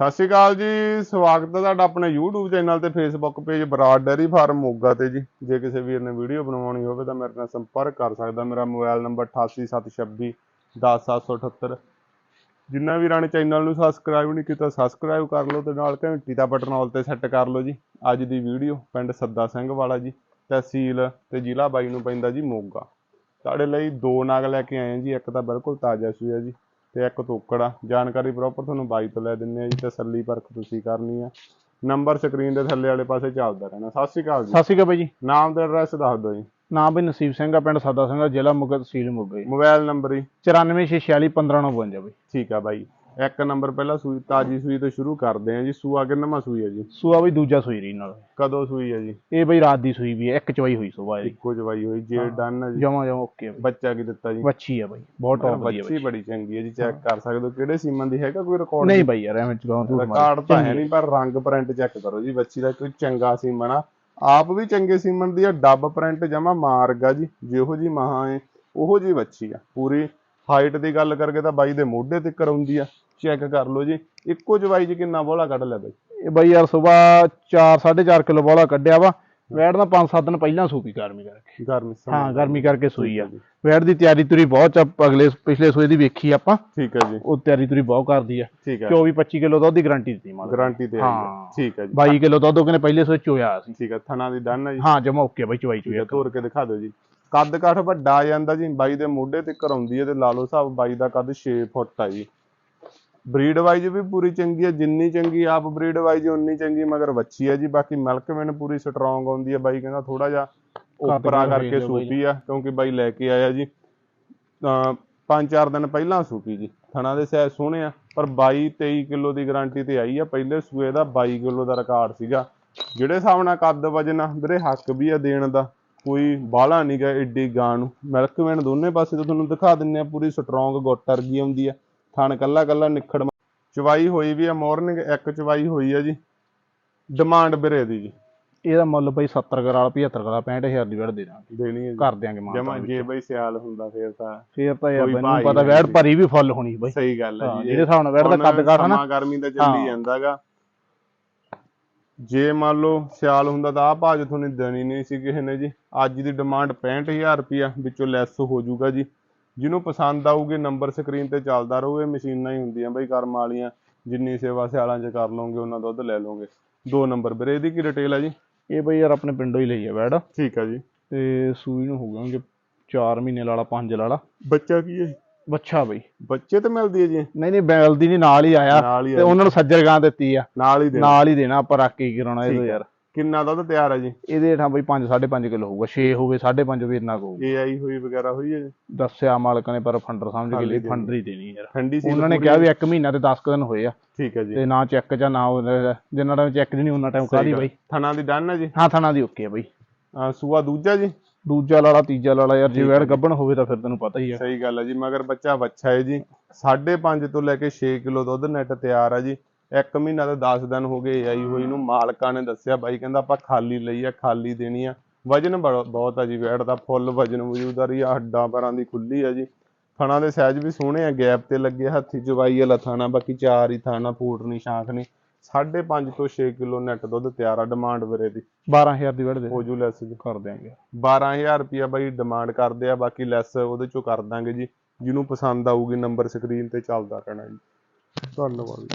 ਸਤਿ ਸ਼੍ਰੀ ਅਕਾਲ ਜੀ, ਸਵਾਗਤ ਹੈ ਤੁਹਾਡਾ ਆਪਣੇ YouTube ਚੈਨਲ ਤੇ Facebook page Brar dairy farm Moga ਤੇ ਜੀ। ਜੇ ਕਿਸੇ ਵੀਰ ਨੇ ਵੀਡੀਓ ਬਣਵਾਉਣੀ ਹੋਵੇ ਤਾਂ ਮੇਰੇ ਨਾਲ ਸੰਪਰਕ ਕਰ ਸਕਦਾ। ਮੇਰਾ ਮੋਬਾਈਲ ਨੰਬਰ 8876 10778 ਜਿੰਨਾ ਵੀਰਾਂ ਨੇ ਚੈਨਲ ਨੂੰ ਸਬਸਕ੍ਰਾਈਬ ਨਹੀਂ ਕੀਤਾ ਸਬਸਕ੍ਰਾਈਬ ਕਰ ਲਓ ਤੇ ਨਾਲ ਘੰਟੀ ਦਾ ਬਟਨ ਆਲ ਤੇ ਸੈੱਟ ਕਰ ਲਓ ਜੀ। ਅੱਜ ਦੀ ਵੀਡੀਓ ਪਿੰਡ ਸੱਦਾ ਸਿੰਘ ਵਾਲਾ ਜੀ, ਤਹਿਸੀਲ ਤੇ ਜ਼ਿਲ੍ਹਾ ਬਾਈ ਨੂੰ ਪੈਂਦਾ ਜੀ ਮੋਗਾ। ਤੁਹਾਡੇ ਲਈ ਦੋ ਨਾਗ ਲੈ ਕੇ ਆਏ ਹਾਂ ਜੀ, ਇੱਕ ਤਾਂ ਬਿਲਕੁਲ ਤਾਜ਼ਾ ਸੂਆ ਜੀ। ਤੇ ਇੱਕ ਤੋਕੜ ਆ। ਜਾਣਕਾਰੀ ਪ੍ਰੋਪਰ ਤੁਹਾਨੂੰ ਬਾਈ ਤੋਂ ਲੈ ਦਿੰਨੇ ਆ ਜੀ ਤਸੱਲੀ ਪਰਖ ਤੁਸੀਂ ਕਰਨੀ ਆ। ਨੰਬਰ ਸਕਰੀਨ ਦੇ ਥੱਲੇ ਵਾਲੇ ਪਾਸੇ ਚੱਲਦਾ ਰਹਿਣਾ। ਸਤਿ ਸ਼੍ਰੀ ਅਕਾਲ ਜੀ। ਸਤਿ ਸ਼੍ਰੀ ਅਕਾਲ ਬਾਈ ਜੀ। ਨਾਮ ਤੇ ਐਡਰੈਸ ਦੱਸ ਦਿਓ ਜੀ। ਨਾਮ ਬਈ ਨਸੀਬ ਸਿੰਘ ਆ ਪਿੰਡ ਸਾਦਾ ਸਿੰਘ ਜ਼ਿਲ੍ਹਾ ਮੁਗਾ ਤਹਿਸੀਲ ਮੁਗਾ ਜੀ। ਮੋਬਾਈਲ ਨੰਬਰ ਜੀ 9446415952 ਬਾਈ। ਠੀਕ ਆ ਬਾਈ। ਇੱਕ ਨੰਬਰ ਪਹਿਲਾਂ ਸੂਈ ਤਾਜੀ ਸੂਈ ਤੋਂ ਸ਼ੁਰੂ ਕਰਦੇ ਆ ਜੀ। ਸੂਆ ਕਿੰਨਵਾਂ ਸੂਈ ਹੈ ਜੀ? ਸੂਆ ਬਈ ਦੂਜਾ ਸੂਈ ਰਹੀ ਨਾਲ। ਕਦੋਂ ਸੂਈ ਹੈ ਜੀ? ਇਹ ਬਈ ਰਾਤ ਦੀ ਸੂਈ ਵੀ ਹੈ ਇੱਕ ਚਵਾਈ ਹੋਈ ਸੁਬਾਹ ਦੀ ਇੱਕੋ ਜਵਾਈ ਹੋਈ ਜੇ ਡਨ ਹੈ ਜੀ। ਜਮਾ ਜਮਾ ਓਕੇ ਬਾਈ। ਬੱਚਾ ਕੀ ਦਿੱਤਾ ਜੀ? ਬੱਚੀ ਆ ਬਾਈ ਬਹੁਤ ਟੌਪ ਦੀ ਬੱਚੀ ਬੜੀ ਚੰਗੀ ਹੈ ਜੀ ਚੈੱਕ ਕਰ ਸਕਦੇ ਹੋ। ਕਿਹੜੇ ਸੀਮਨ ਦੀ ਹੈਗਾ ਕੋਈ ਰਿਕਾਰਡ ਨਹੀਂ ਬਾਈ ਯਾਰ ਐਵੇਂ ਚਲਾਉਂ ਤੂੰ ਰਿਕਾਰਡ ਤਾਂ ਹੈ ਨਹੀਂ ਪਰ ਰੰਗ ਪ੍ਰਿੰਟ ਚੈੱਕ ਕਰੋ ਜੀ। ਬੱਚੀ ਦਾ ਕੋਈ ਚੰਗਾ ਸੀਮਨ ਆ। ਆਪ ਵੀ ਚੰਗੇ ਸੀਮਨ ਦੀ ਆ ਡੱਬ ਪ੍ਰਿੰਟ ਜਮਾ ਮਾਰਗ ਆ ਜੀ। ਜਿਹੋ ਜੀ ਮਹਾ ਹੈ ਉਹੋ ਜੀ ਬੱਚੀ ਆ। ਪੂਰੀ ਹਾਈਟ ਦੀ ਗੱਲ ਕਰਕੇ ਤਾਂ ਬਾਈ ਦੇ ਮੋਢੇ ਤੇ ਕਰਾਉਂਦੀ ਆ। ਚੈੱਕ ਕਰ ਲਓ ਜੀ। ਇੱਕੋ ਜਵਾਈ ਚ ਕਿੰਨਾ ਬੋਲਾ ਕੱਢ ਲਿਆ ਬਾਈ? ਇਹ ਬਾਈ ਯਾਰ ਸੁਬਾਹ 4 4.5 ਕਿਲੋ ਬੋਲਾ ਕੱਢਿਆ ਵਾ। ਵੈੜ ਦਾ 5-7 ਦਿਨ ਪਹਿਲਾਂ ਸੂਪੀ ਗਰਮੀ ਕਰਕੇ। ਗਰਮੀ ਹਾਂ ਗਰਮੀ ਕਰਕੇ ਸੂਈ ਆ। ਜੀ। ਵੈੜ ਦੀ ਤਿਆਰੀ ਤੁਰੀ ਬਹੁਤ ਚ ਅਗਲੇ ਪਿਛਲੇ ਸੂਏ ਦੀ ਵੇਖੀ ਆਪਾਂ। ਠੀਕ ਹੈ ਜੀ। ਉਹ ਤਿਆਰੀ ਤੁਰੀ ਬਹੁਤ ਕਰਦੀ ਆ। ਠੀਕ ਹੈ। 24-25 ਕਿਲੋ ਦੁੱਧ ਦੀ ਗਾਰੰਟੀ ਦਿੱਤੀ ਮਾਲ ਗਾਰੰਟੀ ਆਈ ਹੈ। ਠੀਕ ਹੈ ਜੀ। 22 ਕਿਲੋ ਦੁੱਧ ਉਹ ਕਹਿੰਦੇ ਪਹਿਲੇ ਸੂਏ ਚੋਇਆ ਸੀ। ਠੀਕ ਹੈ ਥਣਾ ਦੀ ਡਨ ਹੈ ਜੀ। ਹਾਂ ਜਮਾ ਓਕੇ ਬਾਈ ਚਵਾਈ ਚੋਇਆ। ਤੋੜ ਕੇ ਦਿਖਾ ਦਿਓ ਜੀ। ਕੱਦ ਕਾਠ ਵੱਡਾ ਆ ਜਾਂਦਾ ਜੀ ਬਾਈ ਦੇ ਮੋਢੇ ਤੇ ਕਰਾਉਂਦੀ ਹੈ ਤੇ ਲਾ ਲਓ ਹਿਸਾਬ ਬਾਈ ਦਾ ਕੱਦ 6 ਫੁੱਟ ਆ ਜੀ। ਬਰੀਡ ਵਾਈਜ਼ ਵੀ ਪੂਰੀ ਚੰਗੀ ਹੈ ਜਿੰਨੀ ਚੰਗੀ ਆਪ ਬਰੀਡ ਵਾਈਜ਼ ਉਨੀ ਚੰਗੀ ਮਗਰ ਵੱਛੀ ਹੈ ਜੀ ਬਾਕੀ ਮਿਲਕ ਮੈਨ ਪੂਰੀ ਸਟਰੋਂਗ ਆਉਂਦੀ ਹੈ ਬਾਈ ਕਹਿੰਦਾ ਥੋੜਾ ਜਿਹਾ ਉਪਰਾ ਕਰਕੇ ਸੂਪੀ ਆ ਕਿਉਂਕਿ ਬਾਈ ਲੈ ਕੇ ਆਇਆ ਜੀ। ਤਾਂ ਪੰਜ ਚਾਰ ਦਿਨ ਪਹਿਲਾਂ ਸੂਪੀ ਜੀ ਥਣਾ ਦੇ ਸਾਈਜ਼ ਸੋਹਣੇ ਆ ਪਰ 22 23 ਕਿਲੋ ਦੀ ਗਾਰੰਟੀ ਤੇ ਆਈ ਆ ਪਹਿਲੇ ਸੂਏ ਦਾ 22 ਕਿਲੋ ਦਾ ਰਿਕਾਰਡ ਸੀਗਾ। ਜਿਹੜੇ ਹਿਸਾਬ ਨਾਲ ਕੱਦ ਵਜਨ ਆ ਵੀਰੇ ਹੱਕ ਵੀ ਆ ਦੇਣ ਦਾ ਕੋਈ ਬਾਹਲਾ ਨਹੀਂ ਗਾ ਏਡੀ ਗਾਂ ਨੂੰ। ਮਿਲਕ ਮੈਨ ਦੋਨੇ ਪਾਸੇ ਤੋਂ ਤੁਹਾਨੂੰ ਦਿਖਾ ਦਿੰਨੇ ਆ ਪੂਰੀ ਸਟਰੋਂਗ ਗੁੱਟ ਵਰਗੀ ਆਉਂਦੀ ਆ। ਥਣ ਕੱਲਾ ਕੱਲਾ ਨਿਖੜ ਚਵਾਈ ਹੋਈ ਵੀ ਆ ਮਾਰਨਿੰਗ ਇੱਕ ਚਵਾਈ ਹੋਈ ਆ ਜੀ। ਡਿਮਾਂਡ ਵੀਰੇ ਦੀ ਜੀ। ਇਹਦਾ ਮੁੱਲ ਬਈ 70 ਕਰਾਲ 75 ਕਰਾਲ 65000 ਦੀ ਵੜ ਦੇ ਦਾਂਗੇ ਦੇਣੀ ਹੈ ਕਰ ਦਿਆਂਗੇ ਮਾਂ ਜਮਾ ਜੇ ਬਈ ਸਿਆਲ ਹੁੰਦਾ ਫੇਰ ਤਾਂ ਫੇਰ ਤਾਂ ਯਾਰ ਮੈਨੂੰ ਪਤਾ ਵੈੜ। ਭਰੀ ਵੀ ਫੁੱਲ ਹੋਣੀ ਬਈ। ਸਹੀ ਗੱਲ ਹੈ ਜੀ। ਜਿਹੜੇ ਹਿਸਾਬ ਨਾਲ ਵੈੜ ਦਾ ਕੱਦ ਕਾਠ ਨਾ। ਗਰਮੀ ਦਾ ਚੱਲੀ। ਜਾਂਦਾਗਾ। ਜੇ ਮੰਨ ਲਓ ਸਿਆਲ ਹੁੰਦਾ ਤਾਂ ਆ ਭਾਜ ਤੁਹਾਨੂੰ ਦੇਣੀ ਨਹੀਂ ਸੀ ਕਿਸੇ ਨੇ ਜੀ। ਅੱਜ ਦੀ ਡਿਮਾਂਡ 65000 ਰੁਪਿਆ ਵਿੱਚੋਂ ਲੈਸ ਹੋ ਜਾਊਗਾ ਜੀ। ਜਿਹਨੂੰ ਪਸੰਦ ਆਊਗੀ ਨੰਬਰ ਸਕਰੀਨ ਤੇ ਚੱਲਦਾ ਰਹੂ ਇਹ ਮਸ਼ੀਨਾਂ ਹੀ ਹੁੰਦੀਆਂ ਬਈ ਕਰਮ ਵਾਲੀਆਂ ਜਿੰਨੀ ਸੇਵਾ ਸਿਆਲਾਂ 'ਚ ਕਰ ਲਓਗੇ ਉਹਨਾਂ ਦੁੱਧ ਲੈ ਲਓਗੇ। ਦੋ ਨੰਬਰ ਵੀਰੇ ਇਹਦੀ ਕੀ ਡਿਟੇਲ ਹੈ ਜੀ? ਇਹ ਬਈ ਯਾਰ ਆਪਣੇ ਪਿੰਡੋਂ ਹੀ ਲਈ ਆ ਵੈੜ। ਠੀਕ ਹੈ ਜੀ। ਤੇ ਸੂਈ ਨੂੰ ਹੋ ਗਏ 4 ਮਹੀਨੇ ਲਾਲਾ 5 ਲਾਲਾ। ਬੱਚਾ ਕੀ ਹੈ ਬੱਚਾ ਬਈ। ਬੱਚੇ ਤੇ ਮਿਲਦੀ ਹੈ ਜੀ? ਨਹੀਂ ਨਹੀਂ ਬੈਲ ਦੀ ਨਹੀਂ ਨਾਲ ਹੀ ਆਇਆ। ਹੀ ਤੇ ਆ। ਉਹਨਾਂ ਨੂੰ ਸੱਜਰ ਗਾਂ ਦਿੱਤੀ ਆ। ਨਾਲ ਹੀ ਦੇ ਨਾਲ ਹੀ ਦੇਣਾ ਆਪਾਂ ਰੱਖ ਕੇ ਕਰਾਉਣਾ ਆ। ਯਾਰ। ਕਿੰਨਾ ਦੁੱਧ ਤਿਆਰ ਹੈ ਜੀ? ਇਹਦੇ ਹੇਠਾਂ ਬਈ 5 5.5 ਕਿਲੋ ਹੋਊਗਾ 6 ਹੋਵੇ 5.5 ਵੀ ਇੰਨਾ ਕੁ ਏਆਈ ਹੋਈ ਵਗੈਰਾ ਹੋਈ ਹੈ ਜੀ? ਦੱਸਿਆ ਮਾਲਕ ਨੇ ਪਰ ਫੰਡਰ ਸਮਝ ਕੇ ਲਈ। ਫੰਡਰ ਹੀ ਦੇਣੀ ਯਾਰ। ਠੰਡੀ ਸੀ ਉਹਨਾਂ ਨੇ ਕਿਹਾ ਵੀ 1 ਮਹੀਨਾ ਤੇ 10 ਦਿਨ ਹੋਏ ਆ। ਠੀਕ ਹੈ ਜੀ। ਤੇ ਨਾ ਚੈੱਕ ਜਾਂ ਨਾ ਜਿੰਨਾ ਟਾਈਮ ਚੈੱਕ ਨਹੀਂ ਉਹਨਾਂ ਟਾਈਮ ਕਾਦੀ ਬਈ? ਥਣਾ ਦੀ ਡਨ ਹੈ ਜੀ? ਹਾਂ ਥਣਾ ਦੀ ਓਕੇ ਆ ਬਈ। ਸੂਆ ਦੂਜਾ ਜੀ? ਦੂਜਾ ਲਾਲਾ ਤੀਜਾ ਲਾਲਾ ਯਾਰ ਜੇ ਵੈੜ ਗੱਬਣ ਹੋਵੇ ਤਾਂ ਫਿਰ ਤੈਨੂੰ ਪਤਾ ਹੀ ਆ। ਸਹੀ ਗੱਲ ਹੈ ਜੀ ਮਗਰ ਬੱਚਾ ਬੱਚਾ ਹੈ ਜੀ। 5.5 ਤੋਂ ਲੈ ਕੇ 6 ਕਿਲੋ ਦੁੱਧ ਨੈਟ ਤਿਆਰ ਆ ਜੀ। ਇੱਕ ਮਹੀਨਾ ਤੇ 10 ਦਿਨ ਹੋ ਗਏ ਆਈ ਹੋਈ ਨੂੰ ਮਾਲਕਾਂ ਨੇ ਦੱਸਿਆ ਬਾਈ ਕਹਿੰਦਾ ਆਪਾਂ ਖਾਲੀ ਲਈ ਆ ਖਾਲੀ ਦੇਣੀ ਆ। ਵਜਨ ਬਹੁਤ ਆ ਜੀ ਵੈੜ ਦਾ ਫੁੱਲ ਵਜਨ ਵਜੂਦ ਆ ਰਹੀ ਆ ਹੱਡਾਂ ਪੈਰਾਂ ਦੀ ਖੁੱਲੀ ਆ ਜੀ। ਥਣਾ ਦੇ ਸਾਈਜ਼ ਵੀ ਸੋਹਣੇ ਆ ਗੈਪ ਤੇ ਲੱਗੇ ਹੱਥੀ ਜਵਾਈ ਵਾਲਾ ਥਾਣਾ ਬਾਕੀ ਚਾਰ ਹੀ ਥਾਣਾ ਫੂਟ ਨਹੀਂ ਸ਼ਾਂਖ ਨਹੀਂ 5.5 ਤੋਂ 6 ਕਿਲੋ ਨੈਟ ਦੁੱਧ ਤਿਆਰ ਆ ਡਿਮਾਂਡ ਵੀਰੇ ਦੀ। 12000 ਦੀ ਵੈੜ ਦੇ ਹੋ ਜੂ ਲੈਸ ਕਰ ਦਿਆਂਗੇ। 12000 ਰੁਪਿਆ ਬਾਈ ਡਿਮਾਂਡ ਕਰਦੇ ਆ ਬਾਕੀ ਲੈਸ ਉਹਦੇ ਚੋਂ ਕਰ ਦਾਂਗੇ ਜੀ। ਜਿਹਨੂੰ ਪਸੰਦ ਆਊਗੀ ਨੰਬਰ ਸਕਰੀਨ ਤੇ ਚੱਲਦਾ ਰਹਿਣਾ ਜੀ। ਧੰਨਵਾਦ